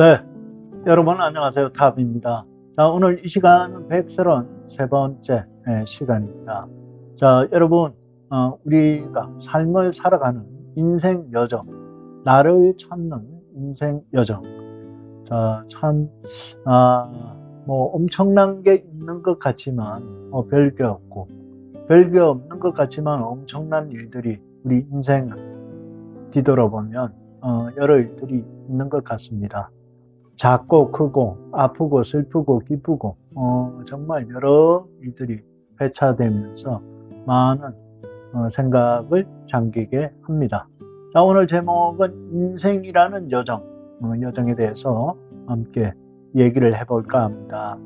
네, 여러분 안녕하세요. 탑입니다. 자, 오늘 이 시간은 백설원 세 번째 예, 시간입니다. 자, 여러분, 어, 우리가 삶을 살아가는 인생 여정, 나를 찾는 인생 여정. 자, 참, 아, 뭐 엄청난 게 있는 것 같지만 어, 별게 없고, 별게 없는 것 같지만 엄청난 일들이 우리 인생을 뒤돌아보면 어, 여러 일들이 있는 것 같습니다. 작고 크고 아프고 슬프고 기쁘고 어, 정말 여러 일들이 회차되면서 많은 어, 생각을 잠기게 합니다. 자 오늘 제목은 인생이라는 여정 어, 여정에 대해서 함께 얘기를 해볼까 합니다.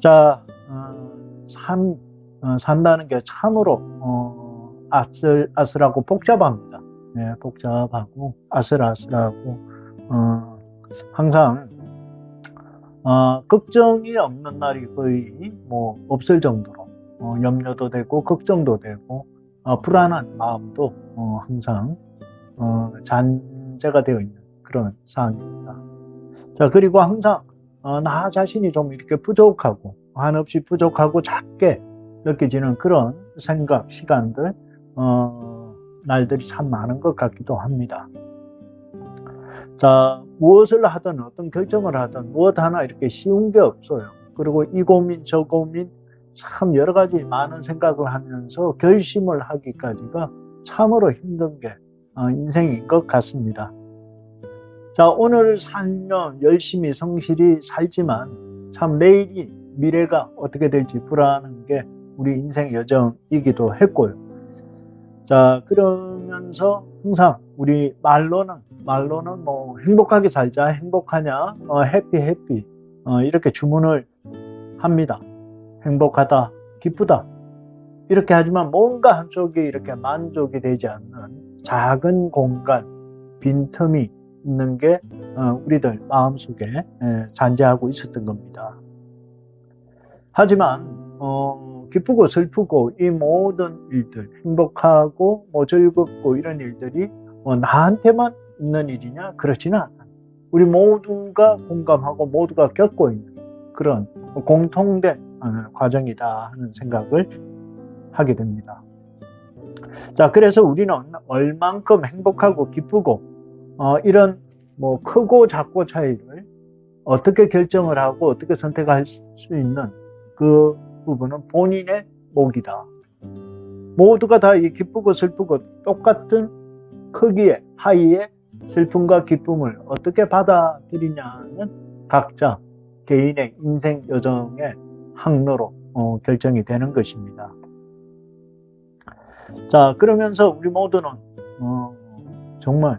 자 어, 삶 어, 산다는 게 참으로 어, 아슬 아슬하고 복잡합니다. 네, 복잡하고 아슬아슬하고 어, 항상 어, 걱정이 없는 날이 거의 뭐 없을 정도로 어, 염려도 되고 걱정도 되고 어, 불안한 마음도 어, 항상 어, 잔재가 되어 있는 그런 상황입니다. 자 그리고 항상 어, 나 자신이 좀 이렇게 부족하고 한없이 부족하고 작게 느껴지는 그런 생각 시간들 어, 날들이 참 많은 것 같기도 합니다. 자, 무엇을 하든 어떤 결정을 하든 무엇 하나 이렇게 쉬운 게 없어요. 그리고 이 고민 저 고민 참 여러 가지 많은 생각을 하면서 결심을 하기까지가 참으로 힘든 게 어, 인생인 것 같습니다. 자, 오늘 살면 열심히 성실히 살지만 참 내일이 미래가 어떻게 될지 불안한 게 우리 인생 여정이기도 했고요. 자, 그러면서 항상 우리 말로는 말로는 뭐 행복하게 살자, 행복하냐, 어, 해피 해피 어, 이렇게 주문을 합니다. 행복하다, 기쁘다 이렇게 하지만 뭔가 한쪽이 이렇게 만족이 되지 않는 작은 공간, 빈틈이 있는 게 어, 우리들 마음속에 에, 잔재하고 있었던 겁니다. 하지만 어, 기쁘고 슬프고 이 모든 일들, 행복하고 뭐 즐겁고 이런 일들이 뭐 나한테만 있는 일이냐? 그렇지는 않아요. 우리 모두가 공감하고 모두가 겪고 있는 그런 공통된 어, 과정이다 하는 생각을 하게 됩니다. 자, 그래서 우리는 얼만큼 행복하고 기쁘고 어, 이런 뭐 크고 작고 차이를 어떻게 결정을 하고 어떻게 선택할 수 있는 그 부분은 본인의 몫이다. 모두가 다 이 기쁘고 슬프고 똑같은 크기의 하이의 슬픔과 기쁨을 어떻게 받아들이냐는 각자 개인의 인생 여정의 항로로 어, 결정이 되는 것입니다. 자, 그러면서 우리 모두는 어, 정말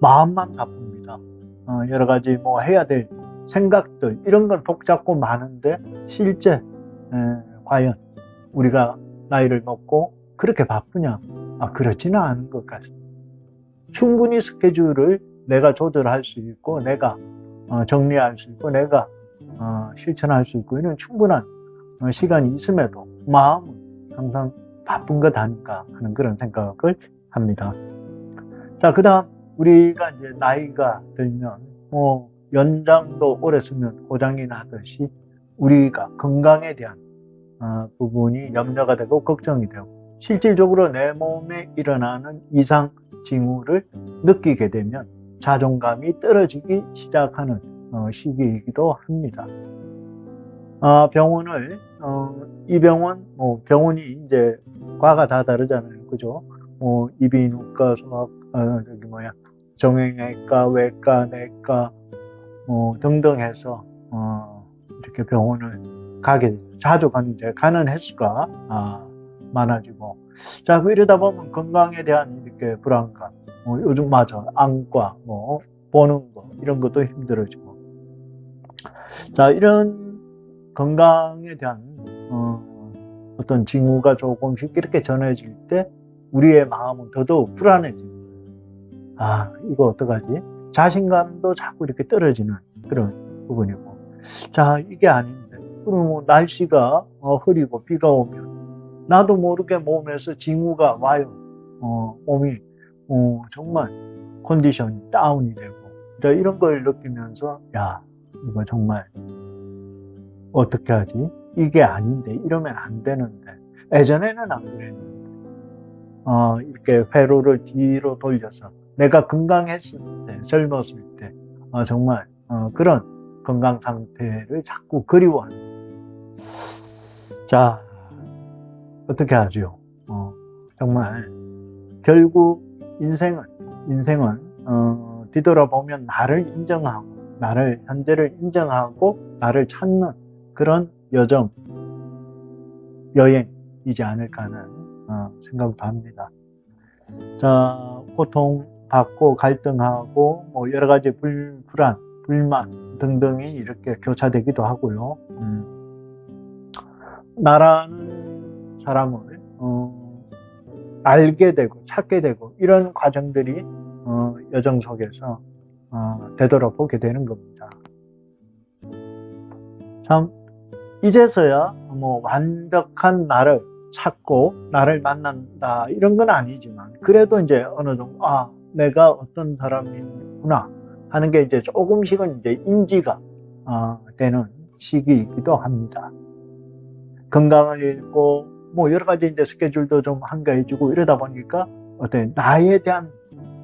마음만 바쁩니다. 어, 여러 가지 뭐 해야 될 생각들 이런 건 복잡고 많은데 실제 에, 과연 우리가 나이를 먹고 그렇게 바쁘냐? 아, 그렇지는 않은 것 같습니다. 충분히 스케줄을 내가 조절할 수 있고, 내가 어, 정리할 수 있고, 내가 어, 실천할 수 있고, 이런 충분한 어, 시간이 있음에도 마음은 항상 바쁜 것 아닌가 하는 그런 생각을 합니다. 자, 그 다음, 우리가 이제 나이가 들면, 뭐, 연장도 오래 쓰면 고장이 나듯이 우리가 건강에 대한 어, 부분이 염려가 되고 걱정이 되고 실질적으로 내 몸에 일어나는 이상 징후를 느끼게 되면 자존감이 떨어지기 시작하는 어, 시기이기도 합니다. 아, 병원을 어, 이 병원 뭐 병원이 이제 과가 다 다르잖아요, 그죠? 뭐 이비인후과, 소아 어, 저기 뭐야 정형외과, 외과, 내과 뭐 등등 해서 어, 이렇게 병원을 가게 되죠. 자주 이제 가는 횟수가 아, 많아지고 자그 이러다 보면 건강에 대한 이렇게 불안감 뭐 요즘 맞아 안과 뭐 보는 거 이런 것도 힘들어지고 자 이런 건강에 대한 어, 어떤 징후가 조금씩 이렇게 전해질 때 우리의 마음은 더더욱 거예요. 아 이거 어떡하지? 자신감도 자꾸 이렇게 떨어지는 그런 부분이고 자 이게 아닌데 그럼 뭐 날씨가 어, 흐리고 비가 오면 나도 모르게 몸에서 징후가 와요 어, 몸이 어, 정말 컨디션이 다운이 되고 자, 이런 걸 느끼면서, 야, 이거 정말, 어떻게 하지? 이게 아닌데, 이러면 안 되는데. 예전에는 안 그랬는데. 어, 이렇게 회로를 뒤로 돌려서, 내가 건강했을 때, 젊었을 때, 어, 정말, 어, 그런 건강 상태를 자꾸 그리워하는. 자, 어떻게 하죠? 어, 정말, 결국, 인생은, 인생은, 어, 뒤돌아보면 나를 인정하고, 나를, 현재를 인정하고, 나를 찾는 그런 여정, 여행이지 않을까 하는 어, 생각도 합니다. 자, 고통 받고 갈등하고, 뭐 여러 가지 불, 불안, 불만 등등이 이렇게 교차되기도 하고요. 음, 나라는 사람을, 어, 알게 되고, 찾게 되고, 이런 과정들이 어, 여정 속에서 어, 되돌아보게 되는 겁니다. 참 이제서야 뭐 완벽한 나를 찾고 나를 만난다 이런 건 아니지만 그래도 이제 어느 정도 아 내가 어떤 사람이구나 하는 게 이제 조금씩은 이제 인지가 어, 되는 시기이기도 합니다. 건강을 잃고 뭐 여러 가지 이제 스케줄도 좀 한가해지고 이러다 보니까 어떤 나에 대한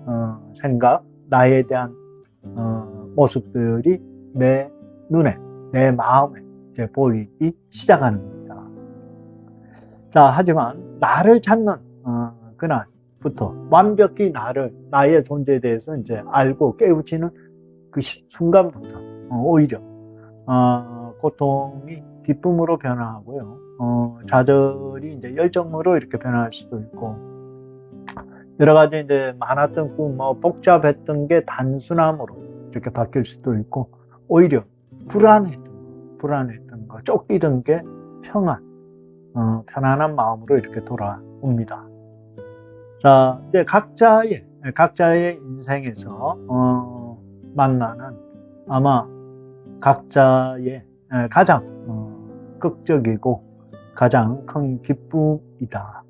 어, 생각, 나에 대한 어, 모습들이 내 눈에, 내 마음에 이제 보이기 시작하는 겁니다. 자, 하지만 나를 찾는 어, 그날 부터 완벽히 나를, 나의 존재에 대해서 이제 알고 깨우치는 그 시- 순간부터 어, 오히려 어, 고통이 기쁨으로 변화하고요. 어, 좌절이 이제 열정으로 이렇게 변화할 수도 있고 여러 가지 이제 많았던 꿈, 뭐 복잡했던 게 단순함으로 이렇게 바뀔 수도 있고 오히려 불안했던 거, 불안했던 거, 쫓기던 게 평안, 어, 편안한 마음으로 이렇게 돌아옵니다. 자, 이제 각자의 각자의 인생에서 어, 만나는 아마 각자의 에, 가장 어, 극적이고 가장 큰 기쁨이다.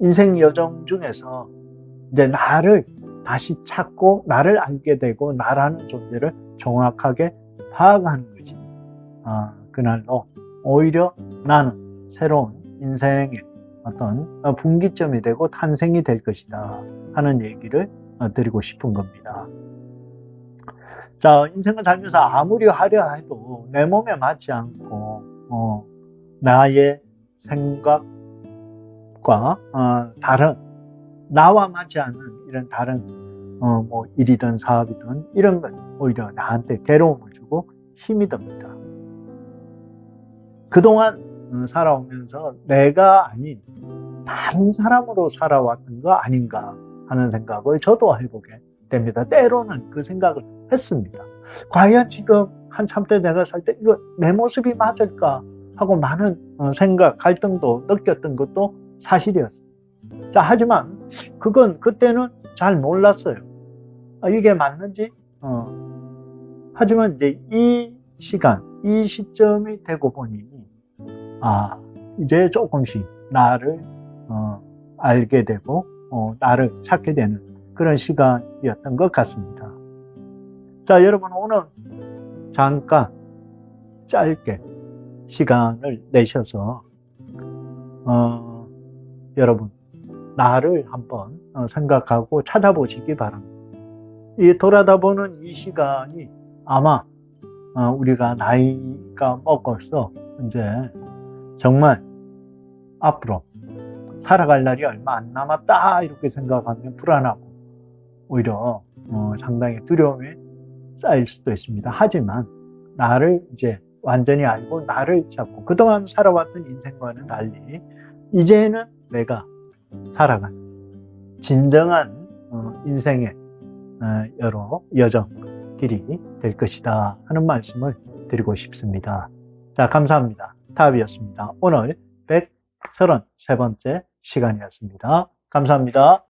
인생 여정 중에서 이제 나를 다시 찾고 나를 알게 되고 나라는 존재를 정확하게 파악하는 것이 아, 그날로 오히려 나는 새로운 인생의 어떤 어, 분기점이 되고 탄생이 될 것이다 하는 얘기를 어, 드리고 싶은 겁니다. 자, 인생을 살면서 아무리 하려 해도 내 몸에 맞지 않고 어, 나의 생각과 어, 다른 나와 맞지 않는 이런 다른 어, 뭐 일이든 사업이든 이런 건 오히려 나한테 괴로움을 주고 힘이 듭니다. 그동안 어, 살아오면서 내가 아닌 다른 사람으로 살아왔던 거 아닌가 하는 생각을 저도 해보게 됩니다. 때로는 그 생각을 했습니다. 과연 지금 한참 때 내가 살 때 이거 내 모습이 맞을까 하고 많은 어, 생각, 갈등도 느꼈던 것도 사실이었어요. 자, 하지만 그건 그때는 잘 몰랐어요. 아, 이게 맞는지. 어. 하지만 이제 이 시간, 이 시점이 되고 보니 아 이제 조금씩 나를 어, 알게 되고 어, 나를 찾게 되는 그런 시간이었던 것 같습니다. 자, 여러분 오늘 잠깐 짧게 시간을 내셔서 어, 여러분 나를 한번 어, 생각하고 찾아보시기 바랍니다. 이 돌아다 보는 이 시간이 아마 어, 우리가 나이가 먹어서 이제 정말 앞으로 살아갈 날이 얼마 안 남았다 이렇게 생각하면 불안하고 오히려 어, 상당히 두려움이 쌓일 수도 있습니다. 하지만 나를 이제 완전히 알고 나를 잡고 그동안 살아왔던 인생과는 달리 이제는 내가 살아가는 진정한 어, 인생의 어, 여러 여정 길이 될 것이다 하는 말씀을 드리고 싶습니다. 자, 감사합니다. 타비였습니다. 오늘 133번째 시간이었습니다. 감사합니다.